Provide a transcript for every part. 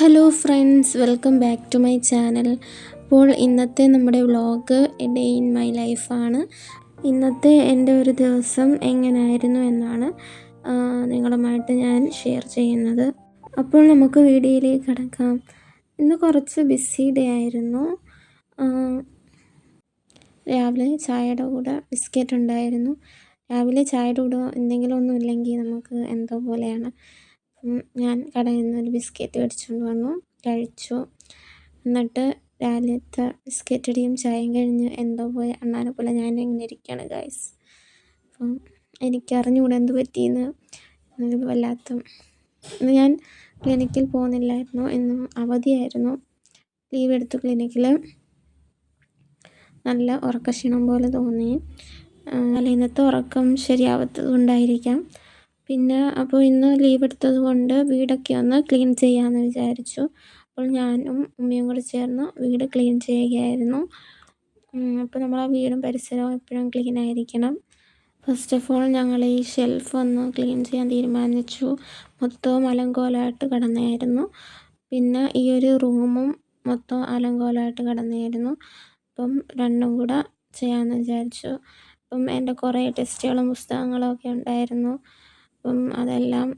Hello friends welcome back to my channel അപ്പോൾ ഇന്നത്തെ നമ്മുടെ വ്ളോഗ് ഡേ ഇൻ മൈ ലൈഫാണ് ഇന്നത്തെ എന്റെ ഒരു ദിവസം എങ്ങനെയായിരുന്നു എന്നാണ് നിങ്ങളുമായിട്ട് ഞാൻ ഷെയർ ചെയ്യുന്നത്. അപ്പോൾ നമുക്ക് വീഡിയോയിലേക്ക് കിടക്കാം. ഇന്ന് കുറച്ച് ബിസി ഡേ ആയിരുന്നു. രാവിലെ ചായയുടെ കൂടെ ബിസ്ക്കറ്റ് ഉണ്ടായിരുന്നു. രാവിലെ ചായയുടെ കൂടെ എന്തെങ്കിലും ഒന്നും ഇല്ലെങ്കിൽ നമുക്ക് എന്തോ പോലെയാണ് ഞാൻ കടയിൽ നിന്ന് ഒരു ബിസ്ക്കറ്റ് മേടിച്ചുകൊണ്ട് വന്നു കഴിച്ചു. എന്നിട്ട് രാവിലത്തെ ബിസ്ക്കറ്റ് അടിയും ചായയും കഴിഞ്ഞ്. എന്തോ പോയ അണ്ണാനെ പോലെ ഞാൻ ഇങ്ങനെ ഇരിക്കുകയാണ് ഗൈസ് അപ്പം എനിക്ക് അറിഞ്ഞുകൂടെ എന്ത് പറ്റിയെന്ന്. എനിക്ക് വല്ലാത്ത ഞാൻ ക്ലിനിക്കിൽ പോകുന്നില്ലായിരുന്നു ഇന്നും അവധിയായിരുന്നു. ലീവ് എടുത്തു ക്ലിനിക്കിൽ നല്ല ഉറക്കക്ഷീണം പോലെ തോന്നി. അല്ല ഇന്നത്തെ ഉറക്കം ശരിയാവാത്തത് കൊണ്ടായിരിക്കാം. പിന്നെ അപ്പോൾ ഇന്ന് ലീവ് എടുത്തത് കൊണ്ട് വീടൊക്കെ ഒന്ന് ക്ലീൻ ചെയ്യാമെന്ന് വിചാരിച്ചു. അപ്പോൾ ഞാനും ഉമ്മയും കൂടെ ചേർന്ന് വീട് ക്ലീൻ ചെയ്യുകയായിരുന്നു. അപ്പോൾ നമ്മൾ ആ വീടും പരിസരവും എപ്പോഴും ക്ലീൻ ആയിരിക്കണം. ഫസ്റ്റ് ഓഫ് ഓൾ ഞങ്ങൾ ഈ ഷെൽഫ് ഒന്ന് ക്ലീൻ ചെയ്യാൻ തീരുമാനിച്ചു. മൊത്തവും അലങ്കോലമായിട്ട് കിടന്നായിരുന്നു. പിന്നെ ഈ ഒരു റൂമും മൊത്തം അലങ്കോലമായിട്ട് കിടന്നായിരുന്നു. അപ്പം രണ്ടും കൂടെ ചെയ്യാമെന്ന് വിചാരിച്ചു. അപ്പം എന്റെ കുറേ ടെസ്റ്റുകളും പുസ്തകങ്ങളും ഒക്കെ ഉണ്ടായിരുന്നു. അപ്പം അതെല്ലാം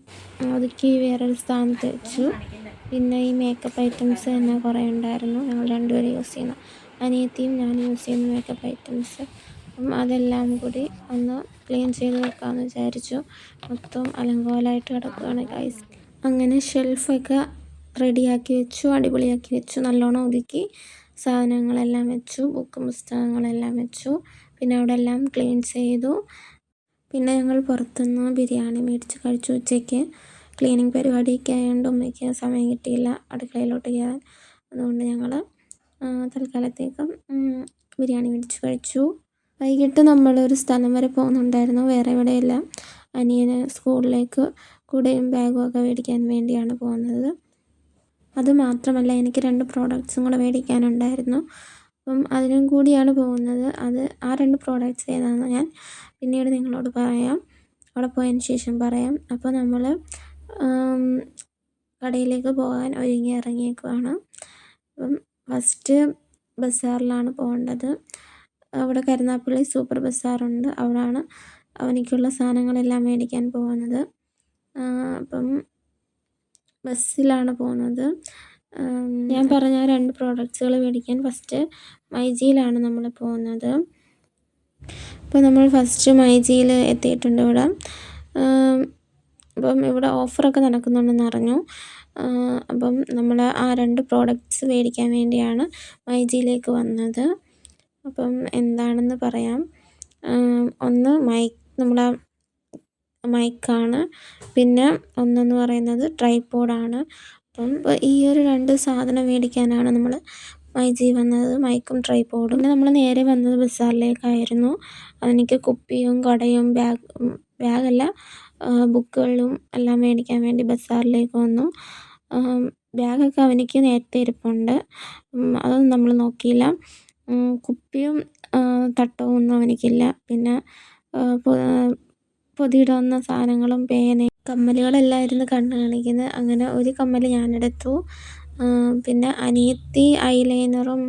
ഒതുക്കി വേറൊരു സ്ഥാനത്ത് വെച്ചു. പിന്നെ ഈ മേക്കപ്പ് ഐറ്റംസ് തന്നെ കുറേ ഉണ്ടായിരുന്നു. ഞങ്ങൾ രണ്ടുപേരും യൂസ് ചെയ്യുന്ന. അനിയത്തിയും ഞാൻ യൂസ് ചെയ്യുന്ന മേക്കപ്പ് ഐറ്റംസ് അപ്പം അതെല്ലാം കൂടി ഒന്ന് ക്ലീൻ ചെയ്ത് വെക്കാമെന്ന് വിചാരിച്ചു. മൊത്തം അലങ്കോലായിട്ട് കിടക്കുകയാണ് ഗൈസ് അങ്ങനെ ഷെൽഫൊക്കെ റെഡിയാക്കി വെച്ചു അടിപൊളിയാക്കി വെച്ചു നല്ലോണം ഒതുക്കി സാധനങ്ങളെല്ലാം വെച്ചു ബുക്കും പുസ്തകങ്ങളെല്ലാം വെച്ചു. പിന്നെ അവിടെ എല്ലാം ക്ലീൻ ചെയ്തു. പിന്നെ ഞങ്ങൾ പുറത്തുനിന്ന് ബിരിയാണി മേടിച്ച് കഴിച്ചു ഉച്ചയ്ക്ക്. ക്ലീനിങ് പരിപാടിയൊക്കെ ആയതുകൊണ്ട് ഉമ്മയ്ക്ക് സമയം കിട്ടിയില്ല അടുക്കളയിലോട്ട് കയറാൻ. അതുകൊണ്ട് ഞങ്ങൾ തൽക്കാലത്തേക്കും ബിരിയാണി മേടിച്ച് കഴിച്ചു. വൈകിട്ട് നമ്മളൊരു സ്ഥലം വരെ പോകുന്നുണ്ടായിരുന്നു. വേറെ എവിടെയല്ല. അനിയന് സ്കൂളിലേക്ക് കൂടെയും ബാഗും ഒക്കെ മേടിക്കാൻ വേണ്ടിയാണ് പോകുന്നത്. അതുമാത്രമല്ല എനിക്ക് രണ്ട് പ്രോഡക്റ്റ്സും കൂടെ മേടിക്കാനുണ്ടായിരുന്നു. അപ്പം അതിനും കൂടിയാണ് പോകുന്നത്. അത് ആ രണ്ട് പ്രോഡക്റ്റ്സ് ഏതാണെന്ന് ഞാൻ പിന്നീട് നിങ്ങളോട് പറയാം. അവിടെ പോയതിന് ശേഷം പറയാം. അപ്പോൾ നമ്മൾ കടയിലേക്ക് പോകാൻ ഒരുങ്ങി ഇറങ്ങിയേക്കുവാണ്. അപ്പം ഫസ്റ്റ് ബസ്സാറിലാണ് പോകേണ്ടത്. അവിടെ കരുനാപ്പള്ളി സൂപ്പർ ബസ്സാറുണ്ട് അവിടെയാണ് അവനിക്കുള്ള സാധനങ്ങളെല്ലാം മേടിക്കാൻ പോകുന്നത്. അപ്പം ബസ്സിലാണ് പോകുന്നത്. ഞാൻ പറഞ്ഞ രണ്ട് പ്രോഡക്റ്റ്സുകൾ മേടിക്കാൻ ഫസ്റ്റ് മൈജിയിലാണ് നമ്മൾ പോകുന്നത്. അപ്പോൾ നമ്മൾ ഫസ്റ്റ് മൈജിയിൽ എത്തിയിട്ടുണ്ട് ഇവിടെ. അപ്പം ഇവിടെ ഓഫറൊക്കെ നടക്കുന്നുണ്ടെന്ന് അറിഞ്ഞു. അപ്പം നമ്മൾ ആ രണ്ട് പ്രോഡക്റ്റ്സ് മേടിക്കാൻ വേണ്ടിയാണ് മൈജിയിലേക്ക് വന്നത്. അപ്പം എന്താണെന്ന് പറയാം. ഒന്ന് മൈക്ക് നമ്മുടെ മൈക്കാണ്. പിന്നെ ഒന്നെന്ന് പറയുന്നത് ട്രൈപോഡാണ്. അപ്പം ഈ ഒരു രണ്ട് സാധനം മേടിക്കാനാണ് നമ്മൾ മൈജി വന്നത്. മൈക്കും ട്രൈപോഡും. പിന്നെ നമ്മൾ നേരെ വന്നത് ബസാറിലേക്കായിരുന്നു. എനിക്ക് കുപ്പിയും കടയും ബാഗ് ബാഗല്ല ബുക്കുകളും എല്ലാം മേടിക്കാൻ വേണ്ടി ബസാറിലേക്ക് വന്നു. ബാഗൊക്കെ അവനിക്ക് നേരത്തെ ഇരിപ്പുണ്ട്. അതൊന്നും നമ്മൾ നോക്കിയില്ല. കുപ്പിയും തട്ടവും ഒന്നും അവനിക്കില്ല. പിന്നെ ആ, പൊ- പൊതിയിടാവുന്ന സാധനങ്ങളും പേനയും കമ്മലുകളെല്ലാം കണ്ണു കാണിക്കുന്നത്. അങ്ങനെ ഒരു കമ്മൽ ഞാനെടുത്തു. പിന്നെ അനിയത്തി ഐലൈനറും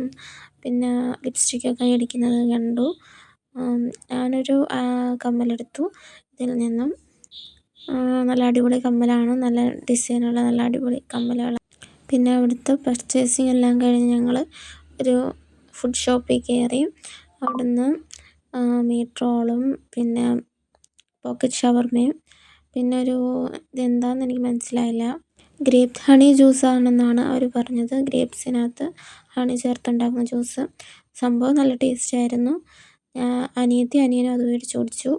പിന്നെ ലിപ്സ്റ്റിക്കൊക്കെ അടിക്കുന്നത് കണ്ടു. ഞാനൊരു കമ്മലെടുത്തു. ഇതിൽ നിന്നും നല്ല അടിപൊളി കമ്മലാണ്. നല്ല ഡിസൈനുള്ള നല്ല അടിപൊളി കമ്മലുകൾ പിന്നെ അവിടുത്തെ പർച്ചേസിങ് എല്ലാം കഴിഞ്ഞ് ഞങ്ങൾ ഒരു ഫുഡ് ഷോപ്പിൽ കയറി. അവിടുന്ന് മീറ്റ് റോളും പിന്നെ പോക്കറ്റ് ഷവർമയും പിന്നെ ഒരു ഇതെന്താണെന്ന് എനിക്ക് മനസ്സിലായില്ല. ഗ്രേപ്പ് ഹണി ജ്യൂസ് ആണെന്നാണ് അവർ പറഞ്ഞത്. ഗ്രേപ്സിനകത്ത് ഹണി ചേർത്തുണ്ടാക്കുന്ന ജ്യൂസ് സംഭവം നല്ല ടേസ്റ്റ് ആയിരുന്നു. അനിയത്തി അനിയനും അത് മേടിച്ച് കുടിച്ചു.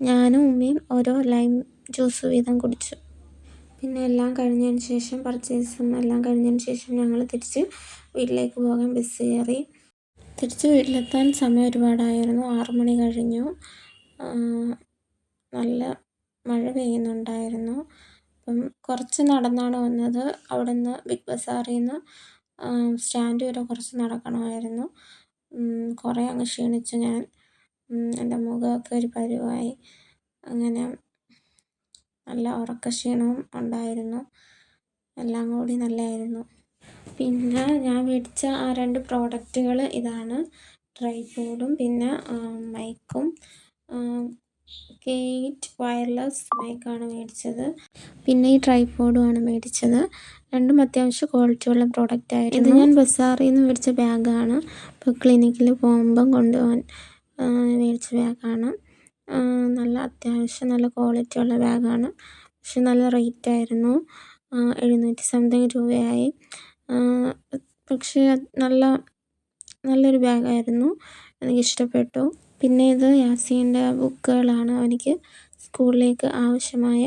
ഞാനും ഉമ്മയും ഓരോ ലൈം ജ്യൂസ് വീതം കുടിച്ചു. പിന്നെ എല്ലാം കഴിഞ്ഞതിന് ശേഷം പർച്ചേസും എല്ലാം കഴിഞ്ഞതിന് ശേഷം ഞങ്ങൾ തിരിച്ച് വീട്ടിലേക്ക് പോകാൻ ബസ് കയറി. തിരിച്ച് വീട്ടിലെത്താൻ സമയം ഒരുപാടായിരുന്നു. ആറു മണി കഴിഞ്ഞു. നല്ല മഴ പെയ്യുന്നുണ്ടായിരുന്നു. അപ്പം കുറച്ച് നടന്നാണ് വന്നത്. അവിടെ നിന്ന് ബിഗ് ബസാറിൽ നിന്ന് സ്റ്റാൻഡ് വരെ കുറച്ച് നടക്കണമായിരുന്നു. കുറേ അങ്ങ് ക്ഷീണിച്ചു ഞാൻ. എന്റെ മുഖമൊക്കെ ഒരു പരുവായി. അങ്ങനെ നല്ല ഉറക്കക്ഷീണവും ഉണ്ടായിരുന്നു. എല്ലാം കൂടി നല്ലതായിരുന്നു പിന്നെ ഞാൻ മേടിച്ച ആ രണ്ട് പ്രോഡക്റ്റുകൾ ഇതാണ്. ട്രൈപോഡും പിന്നെ മൈക്കും. കേറ്റ് വയർലെസ് മൈക്കാണ് മേടിച്ചത്. പിന്നെ ഈ ട്രൈപോഡുമാണ് മേടിച്ചത്. രണ്ടും അത്യാവശ്യം ക്വാളിറ്റിയുള്ള പ്രോഡക്റ്റ് ആയിരുന്നു. ഇത് ഞാൻ ബസാറിൽ നിന്ന് മേടിച്ച ബാഗാണ്. ഇപ്പോൾ ക്ലിനിക്കിൽ പോകുമ്പം കൊണ്ടുപോകാൻ മേടിച്ച ബാഗാണ്. നല്ല അത്യാവശ്യം നല്ല ക്വാളിറ്റിയുള്ള ബാഗാണ്. പക്ഷെ നല്ല റേറ്റ് ആയിരുന്നു. എഴുന്നൂറ്റി സംതിങ് രൂപയായി. പക്ഷേ നല്ല നല്ലൊരു ബാഗായിരുന്നു. എനിക്കിഷ്ടപ്പെട്ടു. പിന്നെ ഇത് യാസീന്റെ ബുക്കുകളാണ്. അവനിക്ക് സ്കൂളിലേക്ക് ആവശ്യമായ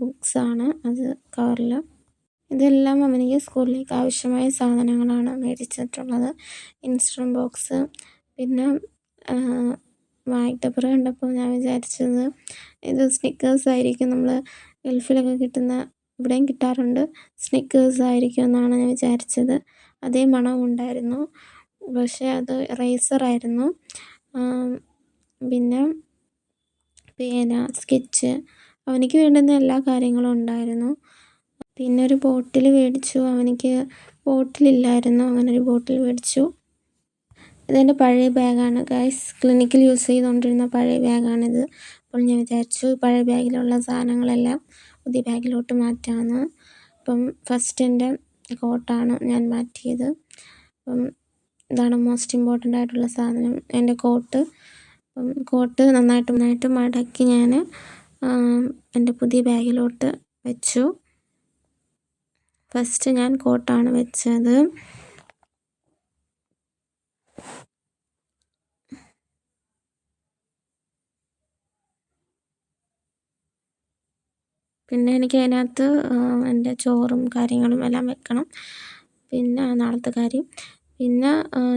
ബുക്സാണ് അത് കവറിൽ. ഇതെല്ലാം അവനിക്ക് സ്കൂളിലേക്ക് ആവശ്യമായ സാധനങ്ങളാണ് മേടിച്ചിട്ടുള്ളത്. ഇൻസ്ട്രം ബോക്സ് പിന്നെ വായിട്ടപ്പുറം കണ്ടപ്പോൾ ഞാൻ വിചാരിച്ചത് ഇത് സ്നിക്കേഴ്സ് ആയിരിക്കും. നമ്മൾ ഗൾഫിലൊക്കെ കിട്ടുന്ന ഇവിടെയും കിട്ടാറുണ്ട് സ്നിക്കേഴ്സ് ആയിരിക്കും എന്നാണ് ഞാൻ വിചാരിച്ചത്. അതേ മണം ഉണ്ടായിരുന്നു. പക്ഷേ അത് റേസറായിരുന്നു പിന്നെ പേന സ്കെച്ച് അവനിക്ക് വേണ്ടുന്ന എല്ലാ കാര്യങ്ങളും ഉണ്ടായിരുന്നു. പിന്നെ ഒരു ബോട്ടിൽ മേടിച്ചു. അവനിക്ക് ബോട്ടിലില്ലായിരുന്നു. അങ്ങനെ ഒരു ബോട്ടിൽ മേടിച്ചു. ഇതെന്റെ പഴയ ബാഗാണ്. ഗൈസ് ക്ലിനിക്കിൽ യൂസ് ചെയ്തുകൊണ്ടിരുന്ന പഴയ ബാഗാണിത് അപ്പോൾ ഞാൻ വിചാരിച്ചു പഴയ ബാഗിലുള്ള സാധനങ്ങളെല്ലാം പുതിയ ബാഗിലോട്ട് മാറ്റാമെന്ന് അപ്പം ഫസ്റ്റ് എന്റെ കോട്ടാണ് ഞാൻ മാറ്റിയത്. അപ്പം ഇതാണ് മോസ്റ്റ് ഇമ്പോർട്ടന്റ് ആയിട്ടുള്ള സാധനം. എന്റെ കോട്ട് കോട്ട് നന്നായിട്ട് നന്നായിട്ട് മടക്കി ഞാൻ എന്റെ പുതിയ ബാഗിലോട്ട് വെച്ചു. ഫസ്റ്റ് ഞാൻ കോട്ടാണ് വെച്ചത്. പിന്നെ എനിക്ക് അതിനകത്ത് എന്റെ ചോറും കാര്യങ്ങളും എല്ലാം വെക്കണം. പിന്നെ നാളത്തെ കാര്യം. പിന്നെ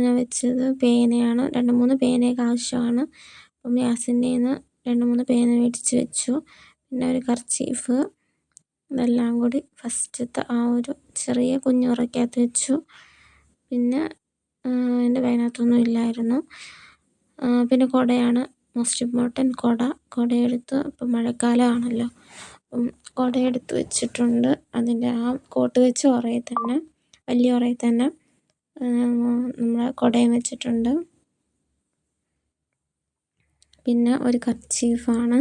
ഞാൻ വെച്ചത് പേനയാണ്. രണ്ട് മൂന്ന് പേനയൊക്കെ ആവശ്യമാണ്. അപ്പം യാസിന്റെ നിന്ന് രണ്ട് മൂന്ന് പേന മേടിച്ച് വെച്ചു. പിന്നെ ഒരു കർച്ചീഫ്. ഇതെല്ലാം കൂടി ഫസ്റ്റത്തെ ആ ഒരു ചെറിയ കുഞ്ഞുറക്കകത്ത് വെച്ചു. പിന്നെ എന്റെ ബാഗിനകത്തൊന്നും ഇല്ലായിരുന്നു. പിന്നെ കുടയാണ്. മോസ്റ്റ് ഇമ്പോർട്ടന്റ് കുട. കുടയെടുത്ത് ഇപ്പം മഴക്കാലമാണല്ലോ. അപ്പം കുടയെടുത്ത് വെച്ചിട്ടുണ്ട്. അതിന്റെ ആ കോട്ട് വെച്ച് ഉറയിൽ തന്നെ വലിയ ഉറയിൽ തന്നെ. നമ്മൾ കുടയും വെച്ചിട്ടുണ്ട്. പിന്നെ ഒരു കർച്ചീഫാണ്.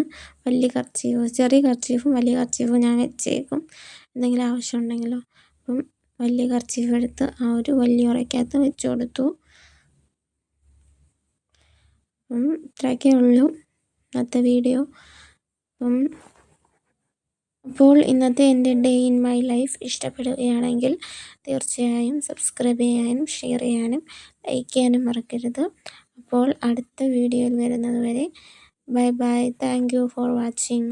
വലിയ കർച്ചീഫ് ചെറിയ കർച്ചീഫും വലിയ കർച്ചീഫും ഞാൻ വെച്ചേക്കും. എന്തെങ്കിലും ആവശ്യമുണ്ടെങ്കിലോ. അപ്പം വലിയ കർച്ചീഫ് എടുത്ത് ആ ഒരു വലിയ ഉറയ്ക്കകത്ത് വെച്ച് കൊടുത്തു. അപ്പം ഇത്രയൊക്കെ ഉള്ളൂ ഇന്നത്തെ വീഡിയോ. അപ്പം അപ്പോൾ ഇന്നത്തെ എന്റെ ഡേ ഇൻ മൈ ലൈഫ് ഇഷ്ടപ്പെടുകയാണെങ്കിൽ തീർച്ചയായും സബ്സ്ക്രൈബ് ചെയ്യാനും ഷെയർ ചെയ്യാനും ലൈക്ക് ചെയ്യാനും മറക്കരുത്. അപ്പോൾ അടുത്ത വീഡിയോയിൽ വരുന്നത് വരെ bye bye. Thank you for watching.